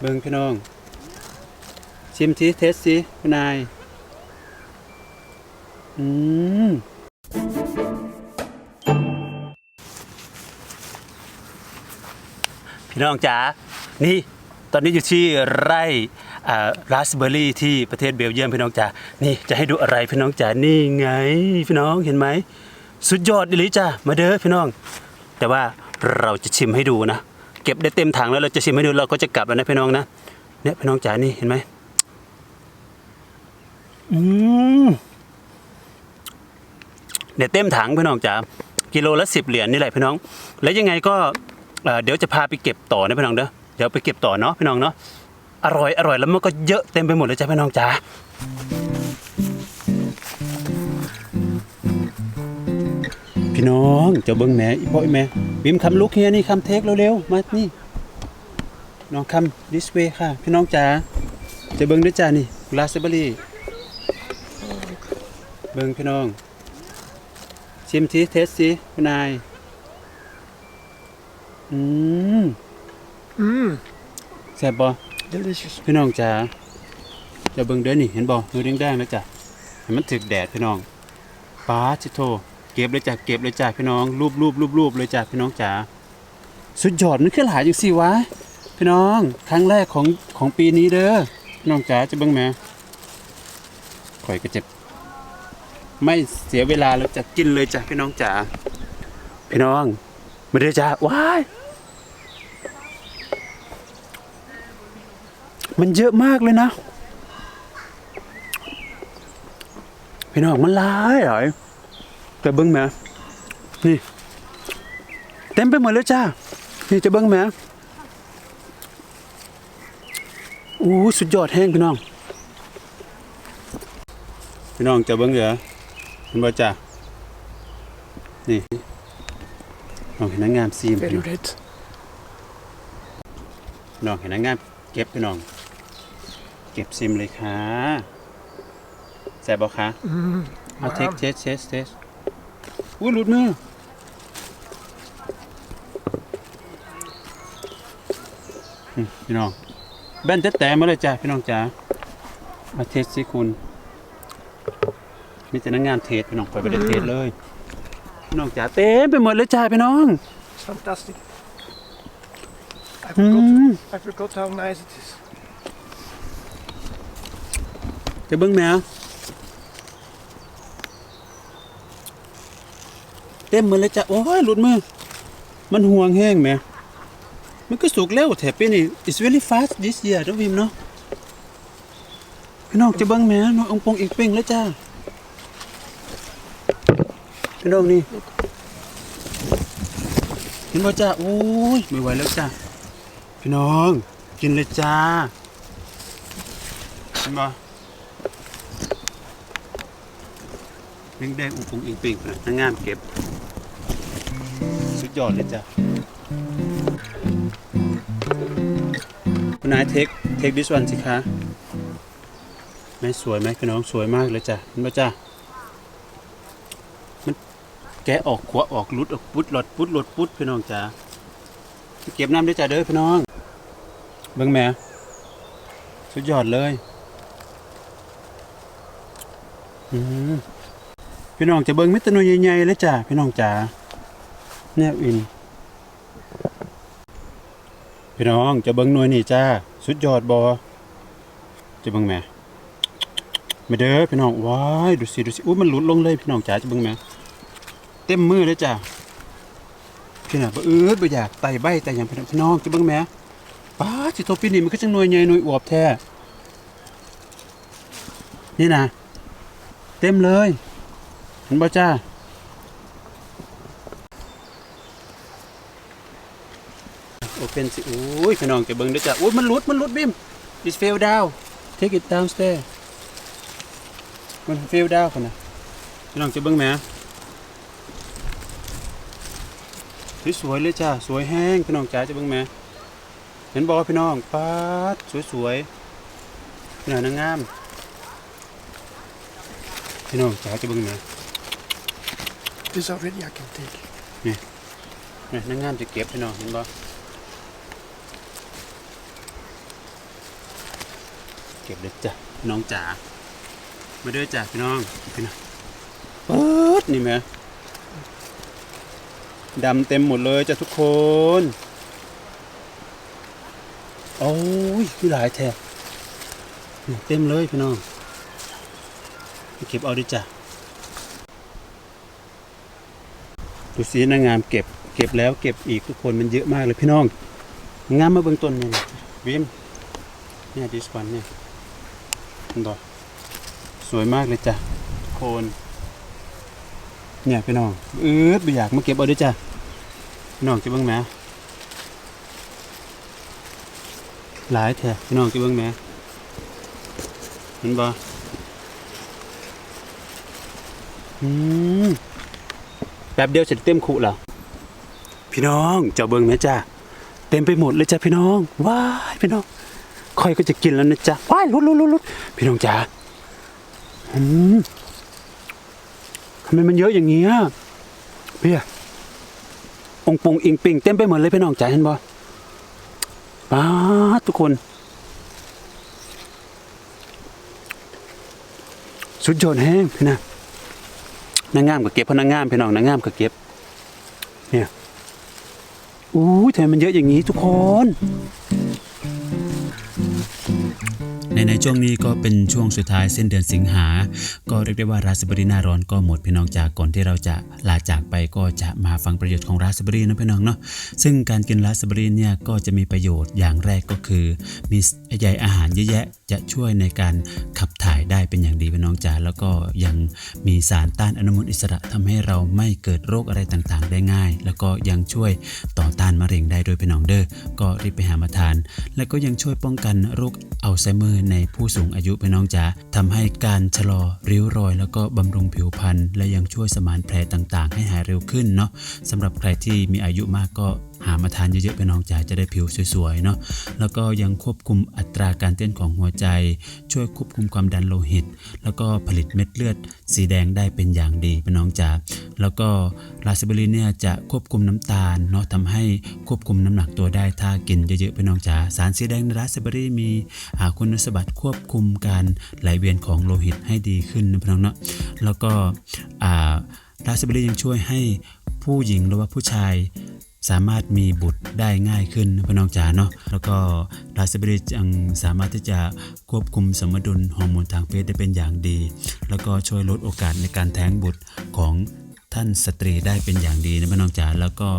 เบิ่งพี่น้อง ชิมทีเทสสิคุณนาย อืมพี่น้องจ๋า นี่ตอนนี้อยู่ที่ไร่ราสเบอร์รี่ที่ประเทศเบลเยียมพี่น้องจ๋า นี่จะให้ดูอะไรพี่น้องจ๋า นี่ไง พี่น้องเห็นไหม สุดยอดดิลิจ้ามาเด้อพี่น้อง แต่ว่าเราจะชิมให้ดูนะ เก็บได้เต็มถังแล้วเราจะชิมให้ดูเราก็จะกลับแล้วนะพี่น้องนะเนี่ยพี่น้องจ๋านี่เห็นไหมอืมเนี่ยเต็มถังพี่น้องจ๋ากิโลละสิบเหรียญนี่แหละพี่น้อง แล้วยังไงก็เเดี๋ยวจะพาไปเก็บต่อนะพี่น้องเด้อเดี๋ยวไปเก็บต่อเนาะพี่น้องเนาะอร่อยอร่อยแล้วมันก็เยอะเต็มไปหมดเลยจ้ะพี่น้องจ๋าพี่น้องเจ้าเบิ้งแหม่อีพ่อแม่ บิมคำลุกเฮียนี่คำเทคเร็วๆ มานี่น้องคำ this way ค่ะ พี่น้องจ๋าเจะเบิ้งด้วยจ้านี่ราสเบอร์รี่เบิ้งพี่น้อง ชิมทีเทสสิคุณนาย อืม Mm, แซ่บบ่ delicious. พี่น้องจ๋าจะเบิ่งเด้อนี่เห็นบ่มือแดงๆแล้วจ้ะเห็นมันถึกแดดพี่น้องป้าชิโท เก็บเลยจ้ะเก็บเลยจ้ะพี่น้องรูปรูปรูปรูปเลยจ้ะพี่น้องจ๋าสุดยอดมันคือหลายจังซี่วะพี่น้องครั้งแรกของของปีนี้เด้อพี่น้องจ๋าจะเบิ่งแหมข่อยก็เจะไม่เสียเวลาแล้วจะกินเลยจ้ะพี่น้องจ๋าพี่น้องมาเด้อจ้าว้ายมันเยอะมากเลยนะพี่น้องมันหลายหลาย แต่เบิ้งแหม่นี่เต็มไปหมดแล้วจ้า นี่จะเบิ้งแหม่อู้สุดยอดแห้งพี่น้อง พี่น้องจะเบิ้งเหรอเห็นบ่จ้านี่น้องเห็นนางงามซีม Very red. พี่น้องเห็นนางงามเก็บพี่น้อง เก็บซิมเลยค่ะแซ่บบ่คะ Mm, เอาเทค wow. เทสเทสเทส อุ้ยหลุดมืออืมพี่น้องแบนแต่แต่มาเลยจ้ะพี่น้องจ๋ามาเทสสิคุณมีแต่นักงานเทสพี่น้องคอยไปได้เทสเลยพี่น้องจ๋าเต็มไปหมดเลยจ้าพี่น้อง It's fantastic. I อื forgot, ม I forgot how nice it is. จะเบิ้งแมว ต็มมือเลยจ้ะโอ้ยหลุดมือ มันห่วงแห้งแหมมันก็สุกแล้วแถบปีนี่ it's very fast this year นะวิมเนาะพี่น้องจะเบิ้งแหมน้ององปงอีกเป้งแล้วจ้าพี่น้องนี่เห็นบ่จ้าโอ้ยไม่ไหวแล้วจ้าพี่น้องกินเลยจ้าเห็นบ่แดงแดงๆอุ้งปงอิงปิงนะนางงามเก็บ ยอดเลยจ้ะคุณนายเทคเทคดิสวันสิคะแม่สวยไหมพี่น้องสวยมากเลยจ้ะเห็นปะจ้ะมันแกะออกขวออกลุดออกปุดหลดปุดหลดปุดพี่น้องจ้ะเก็บน้ำด้วยจ้ะเด้อพี่น้องเบิ่งแม่สุดยอดเลยพี่น้องจะเบิ่งมิตรนใหญ่ๆเลยจ้ะพี่น้องจ๋า แนวอิน พี่น้องจะเบิ่งหน่วยนี่จ้า สุดยอดบอจะเบิ่งแม่ไม่เด้อพี่น้องว้ายดูสิดูสิอุ้ยมันหลุดลงเลยพี่น้องจ๋าจะเบิ่งแม่เต็มมือเลยจ้ะพี่น่ะบ่เอื้อบ่อยากไต่ใบแต่อย่างพี่น้องพี่น้องจะเบิ่งแม่ป้าสิโตปีนี้มันก็จังหน่วยใหญ่หน่วยอวบแท้นี่นะเต็มเลยเห็นบ่จ้า โอเพนสิโอ้ยพี่น้องจะเบิ่งเด้อจ้าโอ้ยมันหลุดมันหลุดบิม it fell down take it downstairs มัน fell down คนน่ะพี่น้องจะเบิ่งแหมสวยๆเลยจ้าสวยแห้งพี่น้องจ๋าจะเบิ่งแหมเห็นบ่พี่น้องปาดสวยๆพี่น้องนางงามพี่น้องจ๋าจะเบิ่งแหม This already I can take. เนี่ยนางงามจะเก็บพี่น้องเห็นบ่ เก็บเลยจ้ะน้องจ๋ามาด้วยจ้ะพี่น้องพี่น้องเปิดนี่แม่ดำเต็มหมดเลยจ้ะทุกคน โอ้ยคือหลายแท้นี่เต็มเลยพี่น้องไปเก็บเอาดิจ้ะดูสีนางงามเก็บ เก็บแล้วเก็บอีกทุกคนมันเยอะมากเลยพี่น้อง งามมาเบื้องต้นเนี่ยวิมเนี่ย this one เนี่ย บอกสวยมากเลยจ้ะทุกคนเนี่ยพี่น้องเออไปอยากมาเก็บเอาด้วยจ้ะพี่น้องจะเบิ่งแหมหลายแท้พี่น้องจะเบิ่งแหมเห็นบ่อืมแป๊บเดียวเสร็จเต็มคุแล้วพี่น้องเจ้าเบิ่งแหมจ้ะเต็มไปหมดเลยจ้ะพี่น้องว้ายพี่น้องคอยก็จะกินแล้วนะจ๊ะว้ายลุดลุดลุดลุด พี่น้องจ๋าอืมทำไมมันเยอะอย่างเงี้ยพี่อะองปุงอิงปิงเต็มไปหมดเลยพี่น้องจ๋าเห็นบ่ป้าทุกคน สุดยอดแห้งพี่นะนางงามก็เก็บเพราะนางงามพี่น้องนางงามก็เก็บ เนี่ยอู้ยทำไมมันเยอะอย่างนี้ทุกคน ในในช่วงนี้ก็เป็นช่วงสุดท้ายเส้นเดือนสิงหา ก็เรียกได้ว่าราสเบอรี่หน้าร้อนก็หมดพี่น้องจากก่อนที่เราจะลาจากไปก็จะมาฟังประโยชน์ของราสเบอรี่นะพี่น้องเนาะซึ่งการกินราสเบอรี่เนี่ยก็จะมีประโยชน์อย่างแรกก็คือ มีใยอาหารเยอะแยะจะช่วยในการขับถ่ายได้เป็นอย่างดีพี่น้องจ๋าแล้วก็ยังมีสารต้านอนุมูลอิสระทำให้เราไม่เกิดโรคอะไรต่างๆ ได้ง่าย แล้วก็ยังช่วยต่อต้านมะเร็งได้โดยพี่น้องเด้อก็รีบไปหามาทาน และก็ยังช่วยป้องกันโรค อัลไซเมอร์ในผู้สูงอายุไปน้องจ๋าทำให้การชะลอริ้วรอย แล้วก็บำรุงผิวพรรณและยังช่วยสมานแผลต่างๆ ให้หายเร็วขึ้นเนาะสำหรับใครที่มีอายุมากก็ หามาทานเยอะๆพี่น้องจ๋าจะได้ผิวสวยๆเนาะแล้วก็ยังควบคุมอัตราการเต้นของหัวใจ ช่วยควบคุมความดันโลหิต แล้วก็ผลิตเม็ดเลือด สีแดงได้เป็นอย่างดีพี่น้องจ๋าแล้วก็ราสเบอรี่เนี่ยจะควบคุมน้ำตาลเนาะทำให้ควบคุมน้ำหนักตัวได้ถ้ากินเยอะๆพี่น้องจ๋าสารสีแดงในราสเบอรี่มีคุณสมบัติควบคุมการไหลเวียนของโลหิตให้ดีขึ้นนะพี่น้องเนาะแล้วก็ราสเบอรี่ยังช่วยให้ผู้หญิงหรือว่าผู้ชาย สามารถมีบุตรได้ง่ายขึ้นพี่น้องจ๋าเนาะแล้วก็ราสเบอรี่ยังสามารถที่จะควบคุมสมดุลฮอร์โมนทางเพศได้เป็นอย่างดี แล้วก็ช่วยลดโอกาสในการแท้งบุตรของ ท่านสตรีได้เป็นอย่างดีนะพี่น้องจ๋าแล้วก็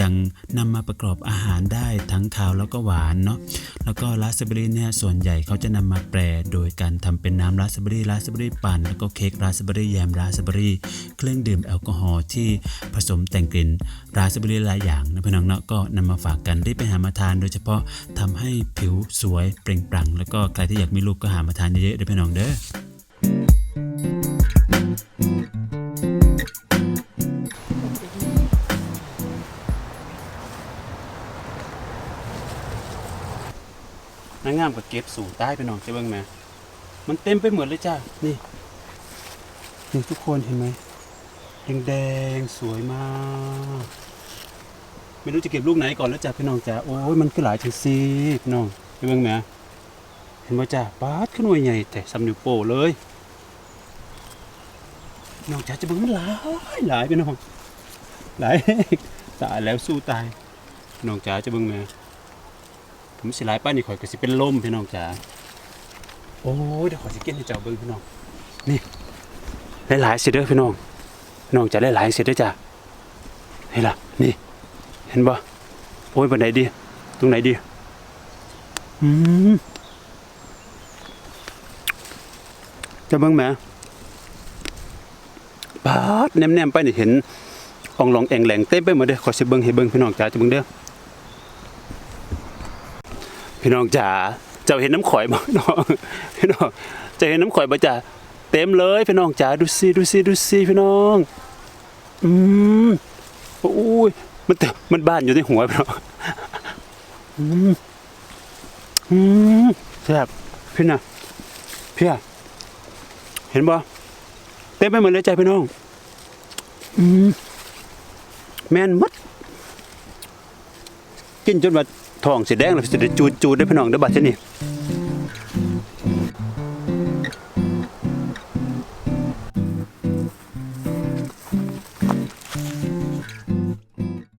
ยังนำมาประกอบอาหารได้ทั้งคาวแล้วก็หวานเนาะแล้วก็ราสเบอรี่เนี่ยส่วนใหญ่เขาจะนำมาแปรโดยการทำเป็นน้ำราสเบอรี่ราสเบอรี่ปั่นแล้วก็เค้กราสเบอรี่แยมราสเบอรี่เครื่องดื่มแอลกอฮอล์ที่ผสมแต่งกลิ่นราสเบอรี่หลายอย่างนะพี่น้องเนาะก็นำมาฝากกันรีบไปหามาทาน โดยเฉพาะทำให้ผิวสวยเปล่งปลั่งแล้วก็ใครที่อยากมีลูกก็หามาทานเยอะๆด้อพี่น้องเด้อามก็เก็บสู่ใต้พี่น้องจะเบิ่งแหมมันเต็มไปหมดเลยจ้ะนี่นี่ทุกคนเห็นไหมแดงๆสวยมากไม่รู้จะเก็บลูกไหนก่อนแล้วจ้ะพี่น้องจ้ะโอ้ยมันก็หลายจังซีพี่น้องจะเบิ่งแหมเห็นบ่จ้ะปาดขึ้นหน่วยใหญ่แต่สำนิวโป้เลยน้องจ้ะจะเบิ่งมันหลายหลายพี่น้องหลายตายแล้วสู้ตายน้องจ๋าจะเบิ่งแหม ผมสิหลายป้านนี่ข่อยก็สิเป็นลมพี่น้องจ๋าโอ้ยเดี๋ยวข่อยสิเก็บให้เจ้าเบิ่งพี่น้องนี่หลายๆสิเด้อพี่น้องพี่น้องจะหลายๆสิเด้อจ้ะเห็นล่ะนี่เห็นบ่โอ้ยบนไดดีตรงไหนดีอืมจะเบิ่งแหมบาดแนมๆไปนี่เห็นอองหลองแองแหลงเต็มไปหมดเด้อขอสิเบิ่งให้เบิ่งพี่น้องจ๋าจะเบิ่งเด้อ พี่น้องจ๋าเจ้าเห็นน้ำข่อยบ่พี่น้องพี่น้องจะเห็นน้ำข่อยบ่จ๋าเต็มเลยพี่น้องจ๋าดูสิดูสิดูสิพี่น้องอืมโอ้ยมันเต็มมันบ้านอยู่ในหัวพี่น้องอืมอืมแซ่บพี่น่ะพี่อะเห็นบ่เต็มไปหมดเลยใจพี่น้องอืมแม่นหมดกินจนว่า ท้องสีแดงแล้วสิได้จูดจูดได้พี่น้องเด้อบัดเช่นนี้